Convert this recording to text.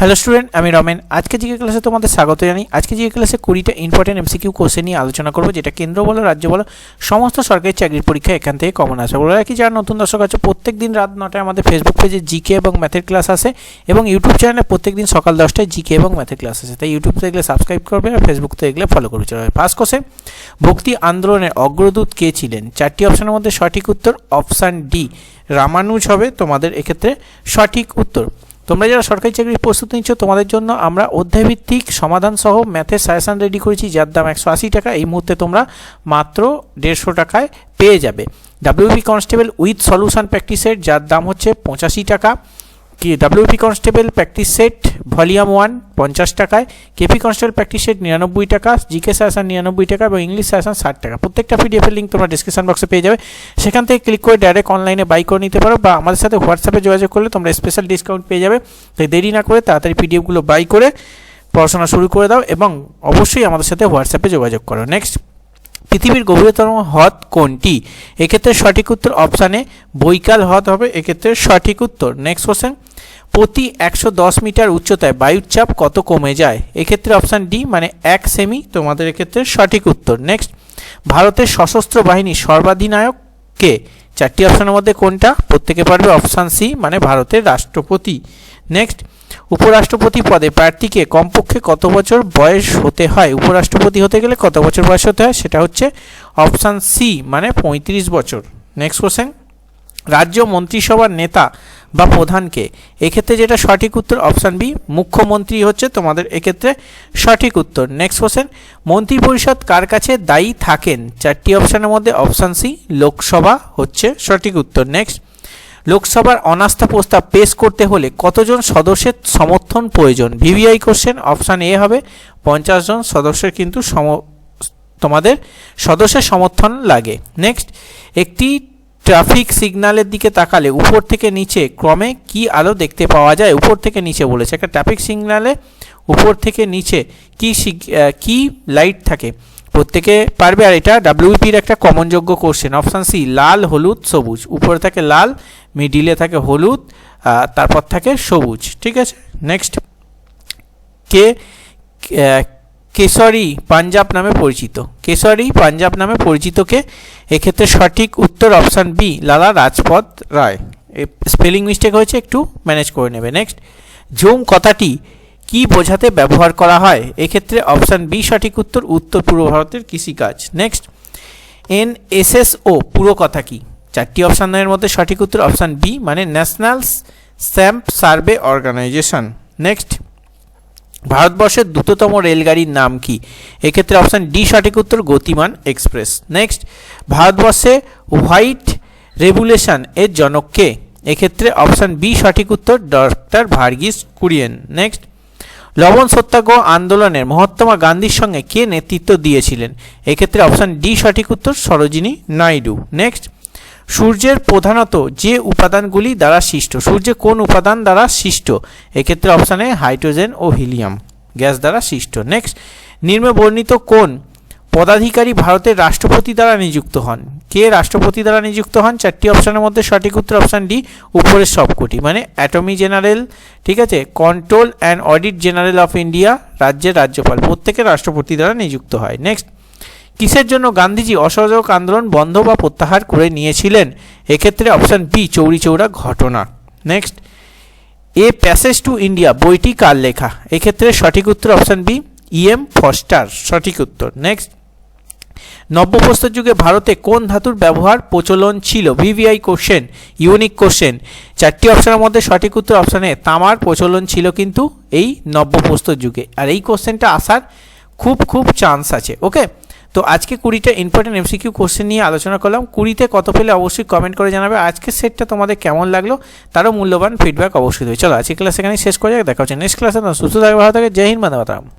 Hello student আমি রমেন। আজকে GK ক্লাসে তোমাদের স্বাগত জানাই। আজকে জিকে ক্লাসে কুড়িটা ইম্পর্টেন্ট এমসিকিউ কোশ্চেন নিয়ে আলোচনা করব, যেটা কেন্দ্র বলো, রাজ্য বলো, সমস্ত সরকারি চাকরির পরীক্ষা এখান থেকে কমন আসবে বলে রাখি, যারা নতুন দর্শক আছে প্রত্যেক দিন রাত নটায় আমাদের ফেসবুক পেজে জিকে এবং ম্যাথের ক্লাস আসে এবং ইউটিউব চ্যানেলে প্রত্যেক দিন সকাল দশটায় জিকে এবং ম্যাথের ক্লাস আসে। তাই ইউটিউব থেকে সাবস্ক্রাইব করবে আর ফেসবুক থেকে ফলো করবে। চলো ফার্স্ট কোশ্চেন ভক্তি আন্দোলনের অগ্রদূত কে ছিলেন? চারটি অপশনের মধ্যে সঠিক উত্তর অপশান ডি রামানুজ হবে তোমাদের এক্ষেত্রে সঠিক উত্তর। তোমরা যারা সরকারি চাকরির প্রস্তুতি নিচ্ছ, তোমাদের জন্য আমরা অধ্যায়ভিত্তিক সমাধান সহ ম্যাথের সাজেশান রেডি করেছি, যার দাম একশো আশি টাকা। এই মুহূর্তে তোমরা মাত্র দেড়শো টাকায় পেয়ে যাবে। ডাব্লিউবি কনস্টেবল উইথ সলিউশন প্র্যাকটিসের যার দাম হচ্ছে পঁচাশি টাকা। কি WP constable practice set volume one পঞ্চাশ টাকায় কেপি কনস্টেবল প্র্যাকটিস সেট নিরানব্বই টাকা জিকে সাজেশন নিরানব্বই টাকা এবং ইংলিশ সাজেশন ষাট টাকা। প্রত্যেকটা পিডিএফের লিঙ্ক তোমরা ডিসক্রিপশন বক্সে পেয়ে যাবে। সেখান থেকে ক্লিক করে ডাইরেক্ট অনলাইনে বাই করে নিতে পারো বা আমাদের সাথে হোয়াটসঅ্যাপে যোগাযোগ করলে তোমরা স্পেশাল ডিসকাউন্ট পেয়ে যাবে। তাই দেরি না করে তাড়াতাড়ি পিডিএফগুলো বাই করে পড়াশোনা শুরু করে দাও এবং অবশ্যই আমাদের সাথে হোয়াটসঅ্যাপে যোগাযোগ করো। নেক্সট পৃথিবীর গভীরতম হ্রদ কোনটি? এক্ষেত্রে সঠিক উত্তর অপশানে বৈকাল হ্রদ হবে, এক্ষেত্রে সঠিক উত্তর। নেক্সট কোশ্চেন প্রতি একশো দশ মিটার উচ্চতায় বায়ুর চাপ কত কমে যায়? এক্ষেত্রে অপশান ডি মানে এক সেমি তোমাদের এক্ষেত্রে সঠিক উত্তর। নেক্সট ভারতের সশস্ত্র বাহিনীর সর্বাধিনায়ক কে? চারটি অপশানের মধ্যে কোনটা? প্রত্যেকে পারবে অপশান সি মানে ভারতের রাষ্ট্রপতি। নেক্সট উপরাষ্ট্রপতি পদে প্রার্থীকে কমপক্ষে কত বছর বয়স হতে হয়? উপরাষ্ট্রপতি হতে গেলে কত বছর বয়স হতে হয়? সেটা হচ্ছে অপশান সি মানে পঁয়ত্রিশ বছর। নেক্সট কোশ্চেন রাজ্য মন্ত্রিসভার নেতা বা প্রধানকে, এক্ষেত্রে যেটা সঠিক উত্তর অপশান বি মুখ্যমন্ত্রী হচ্ছে তোমাদের এক্ষেত্রে সঠিক উত্তর। নেক্সট কোশ্চেন মন্ত্রিপরিষদ কার কাছে দায়ী থাকেন? চারটি অপশানের মধ্যে অপশান সি লোকসভা হচ্ছে সঠিক উত্তর। নেক্সট লোকসভার অনাস্থা প্রস্তাব পেশ করতে হলে কতজন সদস্যের সমর্থন প্রয়োজন? ভিভিআই কোশ্চেন অপশান এ হবে, পঞ্চাশ জন সদস্যের কিন্তু সম তোমাদের সদস্যের সমর্থন লাগে। নেক্সট একটি ট্রাফিক সিগনালের দিকে তাকালে উপর থেকে নিচে ক্রমে কি আলো দেখতে পাওয়া যায়? উপর থেকে নিচে বলেছে। একটা ট্রাফিক সিগনালে উপর থেকে নিচে কি কি লাইট থাকে? প্রত্যেকে পারবে। আর এটা ডাব্লিউপির একটা কমনযোগ্য কোশ্চেন অপশান সি লাল, হলুদ, সবুজ। উপরে থাকে লাল মিডিলে থাকে হলুদ তারপর থাকে সবুজ। ঠিক আছে? নেক্সট কে কেশরী পাঞ্জাব নামে পরিচিত। কেশরী পাঞ্জাব নামে পরিচিত কে এক্ষেত্রে সঠিক উত্তর অপশান বি লালা রাজপথ রায়। স্পেলিং মিস্টেক হয়েছে, একটু ম্যানেজ করে নেবে। নেক্সট ঝুম কথাটি কি বোঝাতে ব্যবহার করা হয়? এক্ষেত্রে অপশান বি সঠিক উত্তর উত্তর পূর্ব ভারতের কৃষিকাজ। Next N S S O পুরো কথা কি? চারটি অপশানের মধ্যে সঠিক উত্তর, অপশান বি মানে national stamp survey organisation next ভারতবর্ষের দ্রুততম রেলগাড়ির নাম কি? এক্ষেত্রে অপশান ডি, সঠিক উত্তর, গতিমান এক্সপ্রেস। নেক্সট, ভারতবর্ষে হোয়াইট রেভুলেশন এর জনক কে? এক্ষেত্রে অপশান বি, সঠিক উত্তর, ডক্টর ভার্গিস কুরিয়েন। নেক্সট, লবণ সত্যাগ্রহ আন্দোলনের মহাত্মা গান্ধীর সঙ্গে কে নেতৃত্ব দিয়েছিলেন? এক্ষেত্রে অপশান ডি, সঠিক উত্তর, সরোজিনী নাইডু। নেক্সট সূর্যের প্রধানত যে উপাদানগুলি দ্বারা সৃষ্ট। সূর্যে কোন উপাদান দ্বারা সৃষ্ট? এক্ষেত্রে অপশানে হাইড্রোজেন ও হিলিয়াম গ্যাস দ্বারা সৃষ্ট। নেক্সট নিম্ন বর্ণিত কোন পদাধিকারী ভারতের রাষ্ট্রপতি দ্বারা নিযুক্ত হন? কে রাষ্ট্রপতি দ্বারা নিযুক্ত হন? চারটি অপশানের মধ্যে সঠিক উত্তর অপশান ডি, উপরের সবকটি। মানে অ্যাটর্নি জেনারেল ঠিক আছে? Control and audit general of India রাজ্যের রাজ্যপাল। প্রত্যেকে রাষ্ট্রপতি দ্বারা নিযুক্ত হয়। নেক্সট কিসের জন্য গান্ধীজি অসহযোগ আন্দোলন বন্ধ বা প্রত্যাহার করে নিয়েছিলেন? এক্ষেত্রে অপশান বি, চৌরি চৌরা ঘটনা। Next a passage to India বইটি কার লেখা? এক্ষেত্রে সঠিক উত্তর অপশান বি ইএম ফস্টার সঠিক উত্তর। নেক্সট নব্যপ্রস্তর যুগে ভারতে কোন ধাতুর ব্যবহার প্রচলন ছিল? ভিভিআই কোশ্চেন ইউনিক কোশ্চেন চারটি অপশানের মধ্যে সঠিক উত্তর অপশানে তামার প্রচলন ছিল কিন্তু এই নব্যপ্রস্তর যুগে। আর এই কোশ্চেনটা আসার খুব খুব চান্স আছে ওকে তো আজকে কুড়িটা ইম্পর্টেন্ট এমসিকিউ কোশ্চেন নিয়ে আলোচনা করলাম। কুড়িতে কত পেলে অবশ্যই কমেন্ট করে জানাবে। আজকের সেটটা তোমাদের কেমন লাগল তারও মূল্যবান ফিডব্যাক অবশ্যই দেবে। চলো আজকে ক্লাস এখানে শেষ করে। দেখা হচ্ছে নেক্সট ক্লাসে সুস্থ থাকবে, ভালো থাকে জয় হিন্দ